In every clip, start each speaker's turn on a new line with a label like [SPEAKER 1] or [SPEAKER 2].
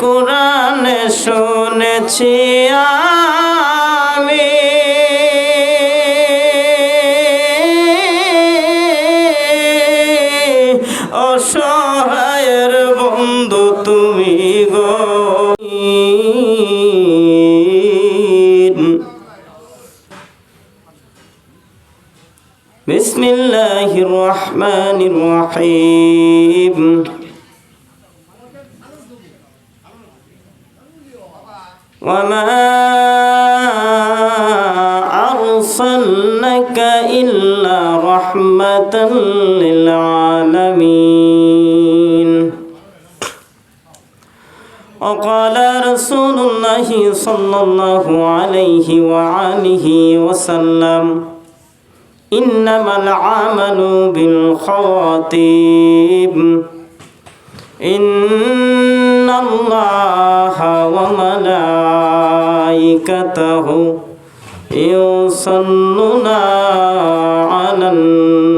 [SPEAKER 1] কোরআন শুনেছি আ وقال رسول الله صلى الله عليه وآله وسلم إنما العمل بالخواتيم. إن الله وملائكته يصلون على النبي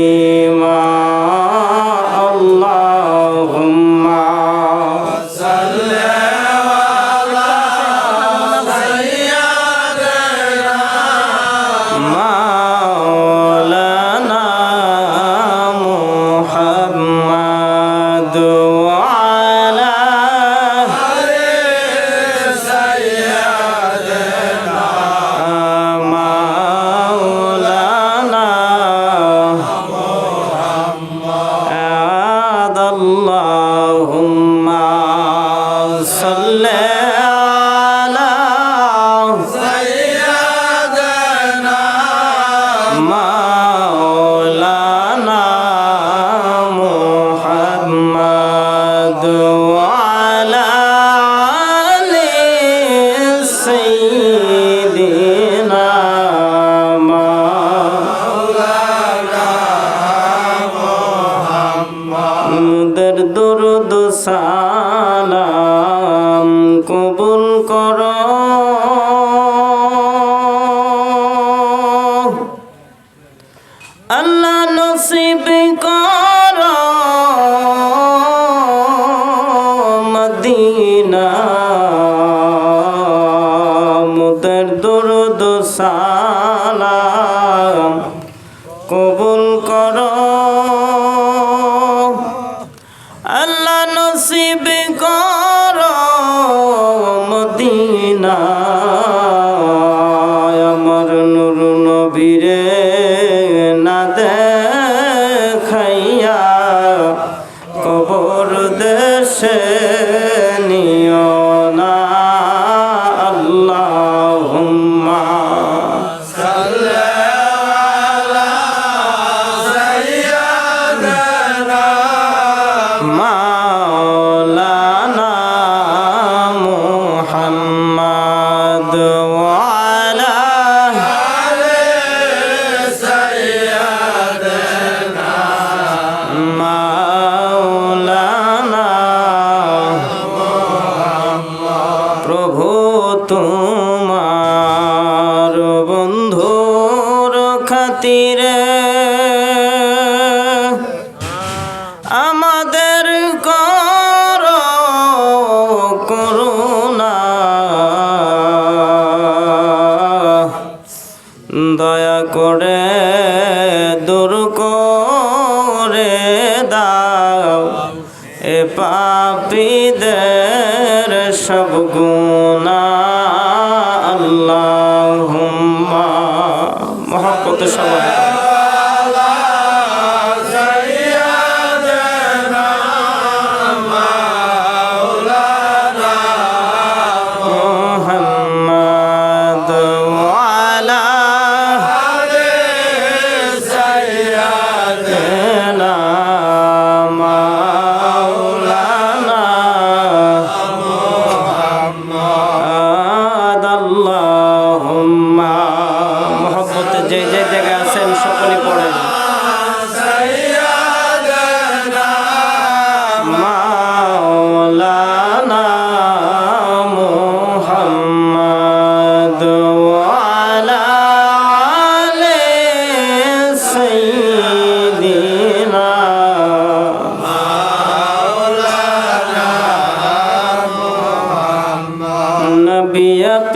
[SPEAKER 1] been gone. খাতিরে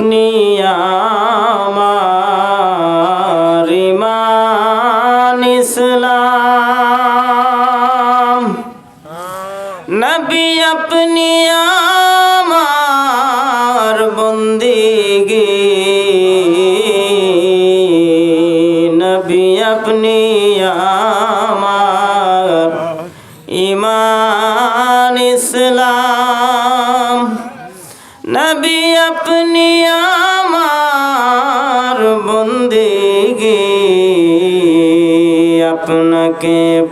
[SPEAKER 1] আপনি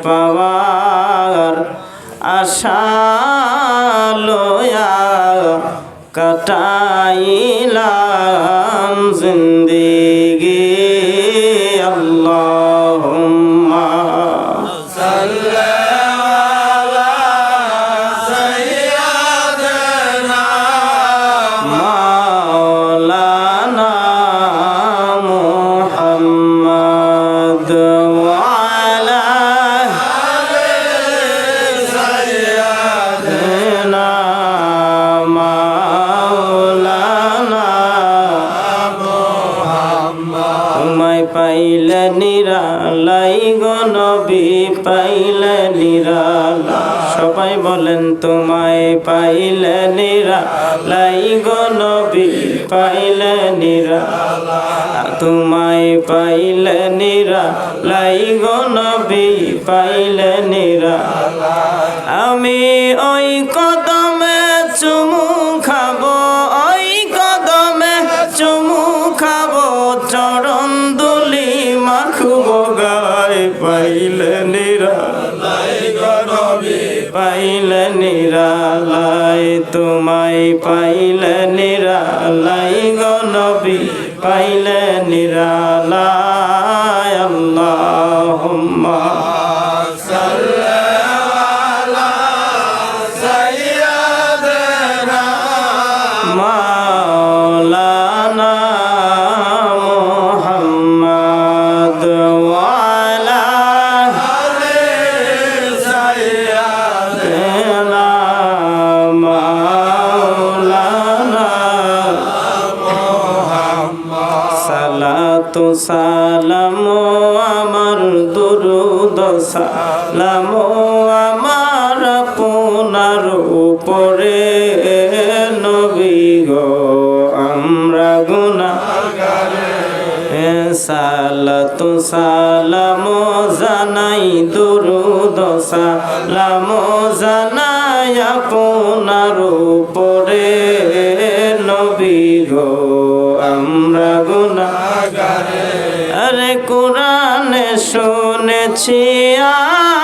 [SPEAKER 1] পাওয়ার আশা লয়া কাটাইলাম তোমায় পাইলে নিরালাই গনবী পাইলে নিরা। তোমায় পাইলে নিরালাই গনবী পাইলে নিরা। আমি ওই কদমে আপনার উপরে নবী গো আমরা গুনা আরে কোরআনে শুনেছি আমি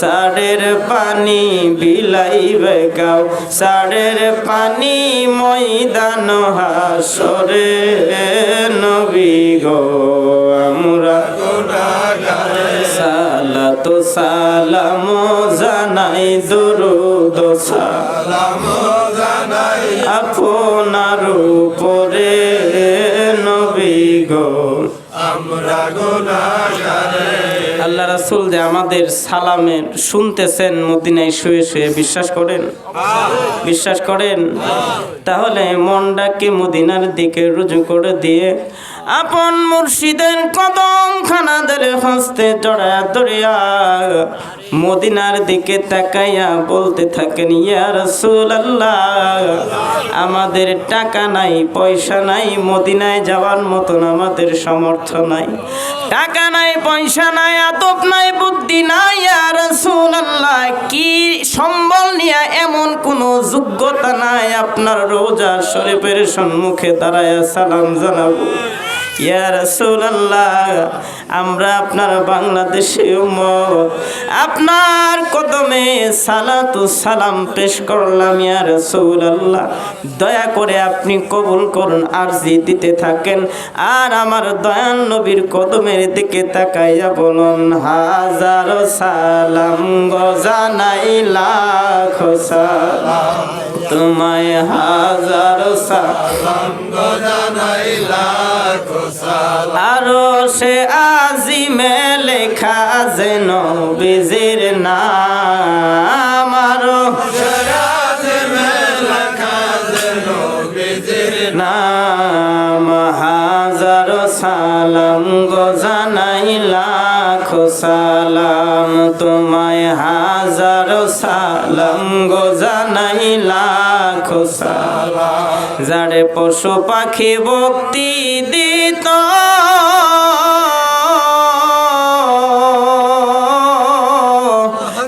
[SPEAKER 1] সারের পানি বিলাইবে কাউ সারের পানি ময়দান হাসরে নবী গো, আমরা সালাত সালাম জানাই, দুরুদ সালাম আপনার উপরে নবী গো। আল্লাহ রাসূল যে আমাদের সালামের শুনতেছেন, মদিনায় শুয়ে শুয়ে বিশ্বাস করেন? বিশ্বাস করেন? তাহলে মনটাকে মদিনার দিকে রুজু করে দিয়ে আপন মুর্শিদের কদম খানাদের হস্তে জড়া দরিয়া মদিনার দিকে তাকাইয়া বলতে থাকেন, ইয়া রাসূলুল্লাহ, আমাদের টাকা নাই, পয়সা নাই, মদিনায় যাওয়ার মতন আমাদের সমর্থ নাই। টাকা নাই, পয়সা নাই আতপ নাই, বুদ্ধি নাই আর আল্লাহ কি সম্বল নিয়ে এমন কোনো যোগ্যতা নাই, আপনার রোজা শরীফের সম্মুখে দাঁড়ায় সালাম জানাব। আমরা আপনার বাংলাদেশে আপনার কদমে সালাতু সালাম পেশ করলাম, ইয়া রাসূলুল্লাহ। দয়া করে আপনি কবুল করুন, আরজি দিতে থাকেন। আর আমার দয়াল নবীর কদমের দিকে তাকাইয়া বলুন, হাজারো সালাম গো জানাই লাখ সালাম। তোমায় হাজারো সালাম আরও সে আজিমে লেখা যেন বিজির নাম। আরও হাজার সালাম গো জানাই, লাখ সালাম। তোমায় হাজার সালাম গো জানাই, লাখ যারে পশু পাখি ভক্তি দিত।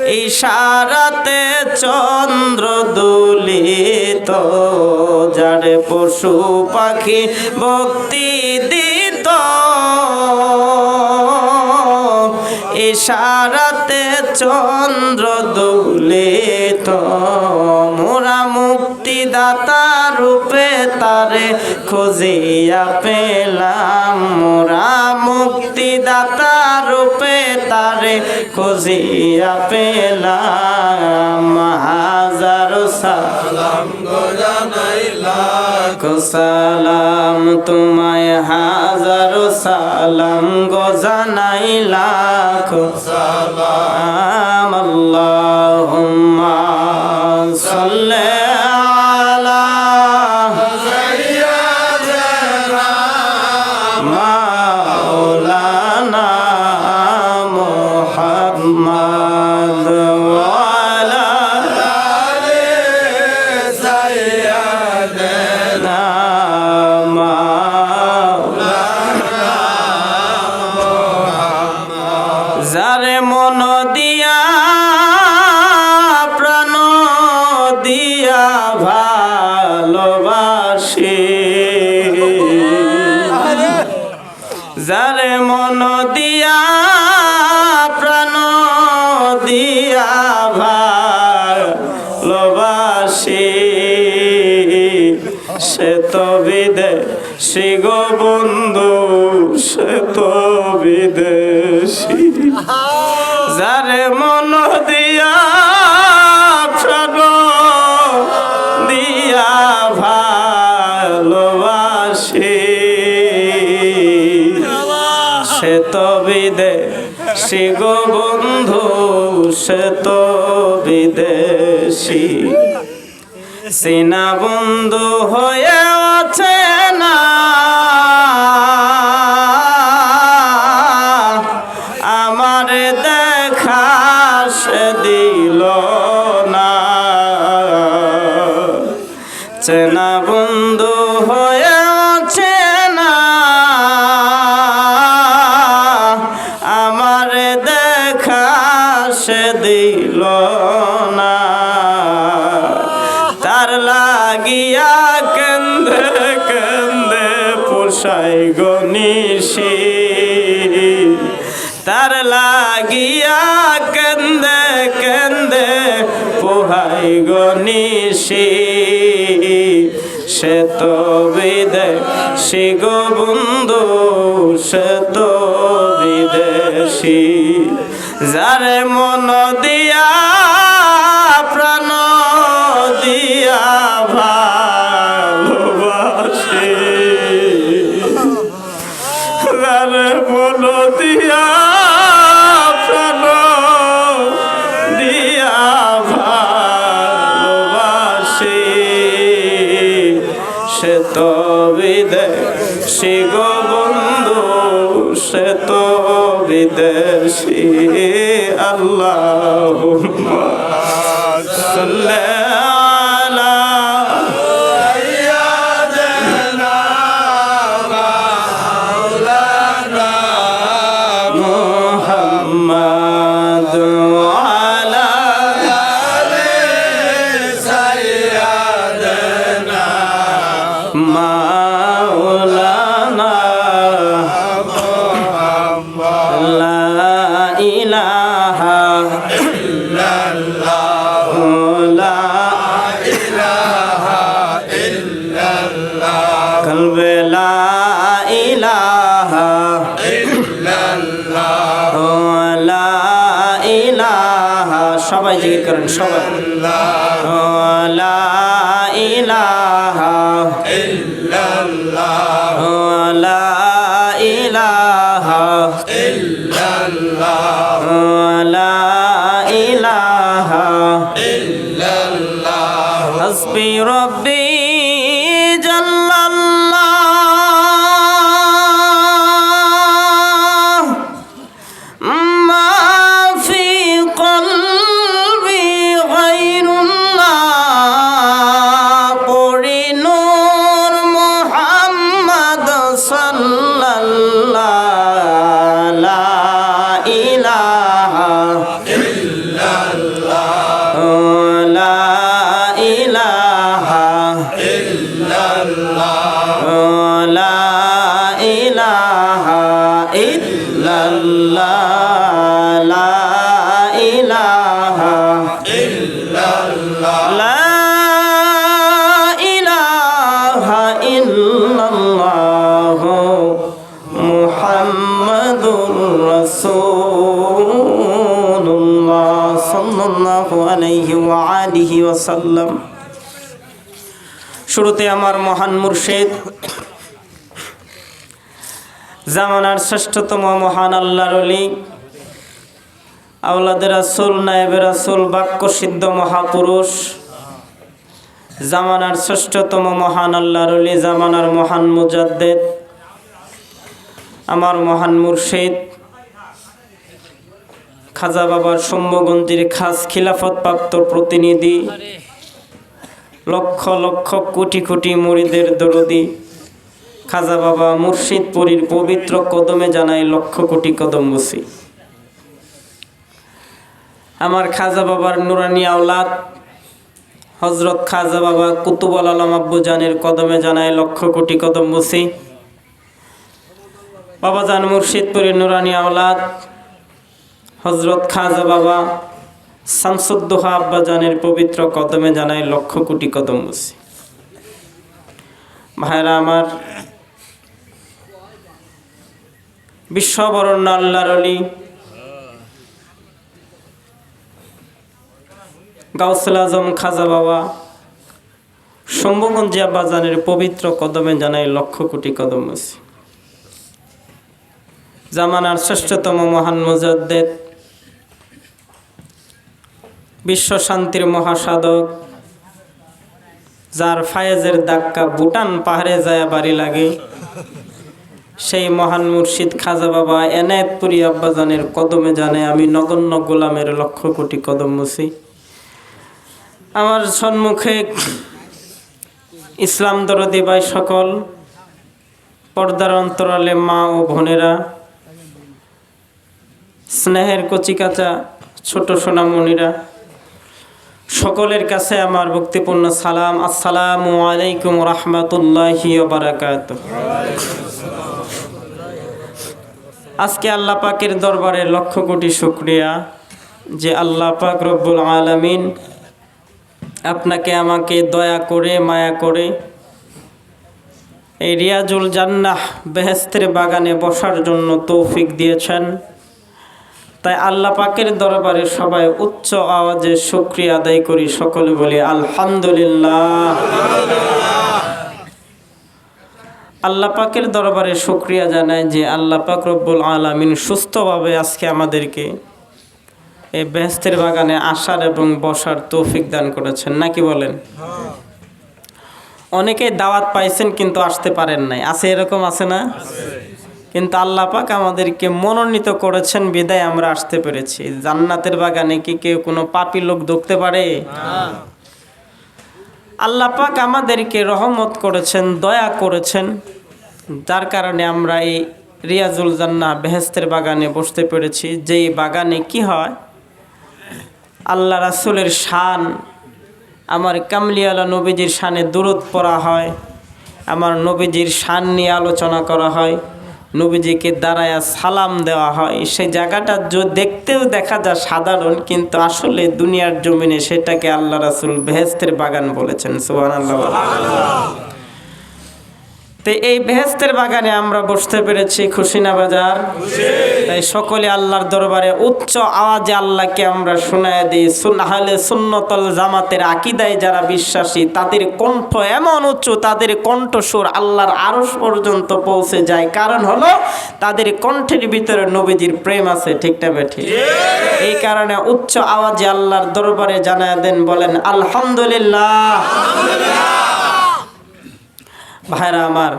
[SPEAKER 1] ইশারাতে চন্দ্র দুলিত। যারে পশু পাখি ভক্তি দিত। ইশারাতে চন্দ্র দুলিত। মুক্তিদাতা রূপে তারে খুঁজিয়া পেলাম। মোরা মুক্তিদাতা রূপে তারে খুঁজিয়া পেলাম। হাজার সালাম গো সালাম তোমায়, হাজার সালাম গো জানাই লাখ সালাম গো বন্ধু, সে তো বিদেশি। যারে মন দিয়া প্রাণ দিয়া ভালোবাসে। সে তো বিদেশি গো বন্ধু, সে তো বিদেশি। সিনা বন্ধু হয়ে সে গনিষি সে তো বিদেশি গো বন্ধু সে তো বিদেশি। যারে মন দিয়া করেন সবাই। ইলাহা লা ইলাহা ইল্লাল্লাহ। মুহাম্মাদুর রাসূলুল্লাহ সাল্লাল্লাহু আলাইহি ওয়া আলিহি ওয়া সাল্লাম। শুরুতে আমার মহান মুর্শিদ, জামানার শ্রেষ্ঠতম মহান আল্লাহর অলি আওলাদের রাসুল, নায়েবের রাসুল বাক্য সিদ্ধ মহাপুরুষ। জামানার শ্রেষ্ঠতম মহান আল্লাহর অলি জামানার মহান মুজাদ্দেদ, আমার মহান মুর্শিদ, খাজা বাবার সৌম্যগঞ্জের খাস খিলাফত প্রাপ্ত প্রতিনিধি, লক্ষ লক্ষ কোটি কোটি মুড়িদের দরদি, খাজা বাবা মুর্শিদপুরীর পবিত্র কদমে জানাই লক্ষ কোটি কদম বসি আমার খাজা বাবার নুরানি আওলাদ হজরত খাজা বাবা কুতুবল আলম আব্বু জানের কদমে জানায় লক্ষ কোটি কদম বসি বাবা জান মুর্শিদপুরীর নুরানি আওলাদ হজরত খাজা বাবা শামসুদ্দোহা আব্বা জানের পবিত্র কদমে জানায় লক্ষ কোটি কদম বসি ভাইরা আমার, বিশ্ববরণ্য আল্লাহর অলি গাউসুল আজম খাজা বাবা, শম্ভুগঞ্জিয়া বাজানের পবিত্র কদমে জানাই লক্ষ কোটি কদম আছে জামানার শ্রেষ্ঠতম মহান মুজাদ্দেদ, বিশ্ব শান্তির মহাসাধক, যার ফায়েজের দাক্কা ভুটান পাহাড়ে যায় বাড়ি লাগে, সেই মহান মুর্শিদ খাজা বাবা এনায়েতপুরি আব্বাজানের কদমে জানে আমি নগণ্য গোলামের লক্ষ কোটি কদম মুছি আমার সম্মুখে ইসলাম দরদি ভাই সকল, পর্দার অন্তরালে মা ও বোনেরা, স্নেহের কচিকাচা ছোট সোনামণিরা, সকলের কাছে আমার ভক্তিপূর্ণ সালাম। আসসালামু আলাইকুম রহমতুল্লাহি বারাকাত আজকে আল্লাহ পাকের দরবারে লক্ষ কোটি শুক্রিয়া যে আল্লাহ পাক রব্বুল আলামিন আপনাকে আমাকে দয়া করে, মায়া করে এই রিয়াজুল জান্নাহ বেহেস্তের বাগানে বসার জন্য তৌফিক দিয়েছেন। তাই আল্লাহ পাকের দরবারে সবাই উচ্চ আওয়াজে শুক্রিয়া আদায় করি। সকলে বলি, আলহামদুলিল্লাহ। আল্লাহ পাকের দরবারে শুক্রিয়া জানায় যে আল্লাহ পাক রব্বুল আলমিন সুস্থভাবে আজকে আমাদেরকে এই বেহেস্তের বাগানে আসার এবং বসার তৌফিক দান করেছেন, নাকি বলেন? অনেকেই দাওয়াত পাইছেন কিন্তু আসতে পারেন নাই। আছে এরকম আছে না? কিন্তু আল্লাহ পাক আমাদেরকে মনোনীত করেছেন, বিদায় আমরা আসতে পেরেছি। জান্নাতের বাগানে কি কেউ কোনো পাপি লোক ঢুকতে পারে? আল্লাহ পাক আমাদেরকে রহমত করেছেন, দয়া করেছেন, যার কারণে আমরা এই রিয়াজুল জান্না বেহেস্তের বাগানে বসতে পেরেছি। যেই বাগানে কি হয় আল্লাহ রাসুলের শান। আমার কামলিয়ালা নবীজির শানে দূরত পড়া হয়। আমার নবীজির শান নিয়ে আলোচনা করা হয়। নবীজিকে দাঁড়ায়া সালাম দেওয়া হয়। সেই জায়গাটা দেখতেও দেখা যায় সাধারণ, কিন্তু আসলে দুনিয়ার জমিনে সেটাকে আল্লাহ রাসুল বেহেস্তের বাগান বলেছেন। সুবান আল্লাহ তো এই বেহেস্তের বাগানে আমরা বসতে পেরেছি খুশিনা বাজার। তাই সকলে আল্লাহর দরবারে উচ্চ আওয়াজে আল্লাহকে আমরা শোনায় দিই। সুনাহলে সুন্নতল জামাতের আকিদায় যারা বিশ্বাসী, তাদের কণ্ঠ এমন উচ্চ, তাদের কণ্ঠস্বর আল্লাহর আরস পর্যন্ত পৌঁছে যায়। কারণ হলো, তাদের কণ্ঠের ভিতরে নবীজির প্রেম আছে ঠিকটা বেঠি এই কারণে উচ্চ আওয়াজে আল্লাহর দরবারে জানায় দেন, বলেন, আলহামদুলিল্লাহ। ভাইরা আমার,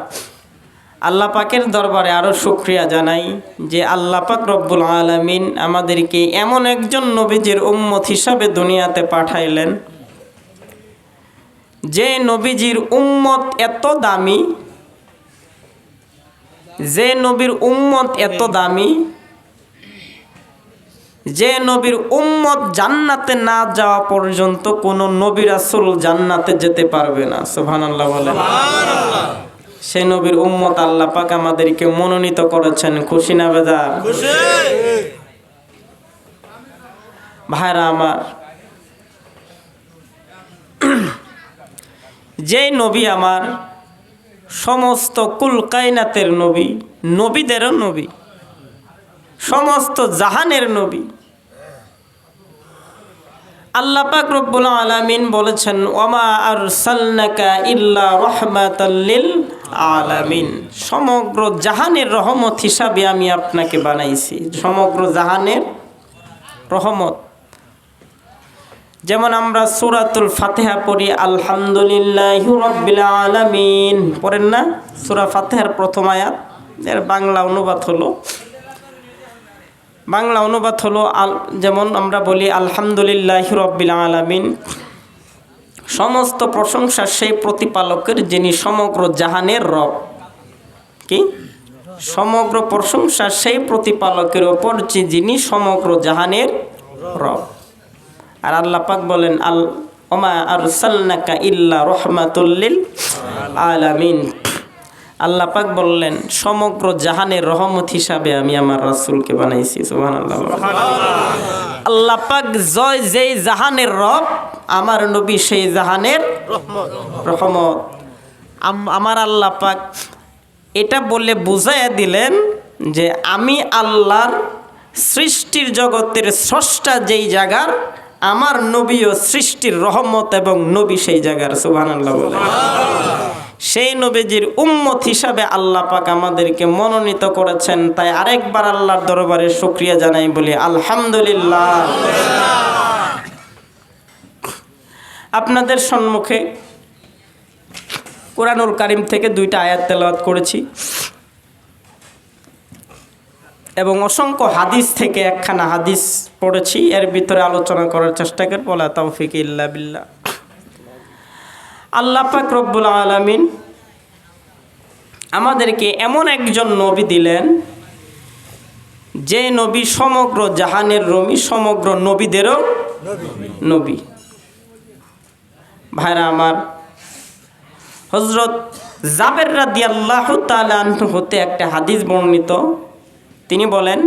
[SPEAKER 1] আল্লাহ পাকের দরবারে আরও শুক্রিয়া জানাই যে আল্লাহ পাক রব্বুল আলমিন আমাদেরকে এমন একজন নবীজির উম্মত হিসাবে দুনিয়াতে পাঠাইলেন যে নবীজির উম্মত এত দামি, যে নবীর উম্মত এত দামি যে নবীর উম্মত জান্নাতে না যাওয়া পর্যন্ত কোনো নবী রাসূল জান্নাতে যেতে পারবে না। সুবহানাল্লাহ বলেন। সে নবীর উম্মত আল্লাহ পাক আমাদেরকে মনোনীত করেছেন। খুশি না বেজার? ভাইরা আমার যে নবী আমার সমস্ত কুল কায়নাতের নবী নবীদেরও নবী। সমস্ত জাহানের নবী। আল্লাহ পাক রব্বুল আলামিন বলেছেন, ওমা আর সাল্লাকা ইল্লা রহমাতাল্লিল আলামিন। সমগ্র জাহানের রহমত হিসাবে আমি আপনাকে বানাইছি। সমগ্র জাহানের রহমত। যেমন আমরা সুরাতুল ফাতিহা পড়ি, আলহামদুলিল্লাহি রাব্বিল আলামিন। পড়েন না? সুরা ফাতিহার প্রথম আয়াত। এর বাংলা অনুবাদ হলো বাংলা অনুবাদ হলো আল, যেমন আমরা বলি আলহামদুলিল্লাহ রব্বিল আলামিন। সমস্ত প্রশংসা সেই প্রতিপালকের যিনি সমগ্র জাহানের রব। কি? সমগ্র প্রশংসা সেই প্রতিপালকের ওপর যিনি সমগ্র জাহানের রব। আর আল্লাহ পাক বলেন, আল, ওমা আর সাল্লাকা ইল্লা রহমাতুল্লিল আলামিন। আল্লাহ পাক বললেন সমগ্র জাহানের রহমত হিসাবে আমি আমার রাসূলকে বানাইছি সুবহানাল্লাহ। আল্লাহ পাক জয় যেই জাহানের রব আমার নবী সেই জাহানের রহমত। আম- আমার আল্লাহ পাক এটা বলে বুঝাইয়া দিলেন যে আমি আল্লাহর সৃষ্টির জগতের স্রষ্টা যেই জায়গার আমার নবীও সৃষ্টির রহমত এবং নবী সেই জায়গার সুবহানাল্লাহ বলে। সেই নবীজির উম্মত হিসাবে আল্লাহ পাক আমাদেরকে মনোনীত করেছেন। তাই আরেকবার আল্লাহর দরবারে শুক্রিয়া জানাই বলি, আলহামদুলিল্লাহ। আপনাদের সম্মুখে কোরআনুল কারিম থেকে দুইটা আয়াত তেলাওয়াত করেছি এবং অসংখ্য হাদিস থেকে একখানা হাদিস পড়েছি। এর ভিতরে আলোচনা করার চেষ্টা করে বলা তৌফিক ইল্লা বিল্লাহ। আল্লাহ পাক রব্বুল আলামিন আমাদেরকে এমন একজন নবী দিলেন, যে নবী সমগ্র জাহানের রমি, সমগ্র নবীদেরও নবী। ভাইরা আমার হজরত জাবের রাদি আল্লাহ হতে একটা হাদিস বর্ণিত। তিনি বলেন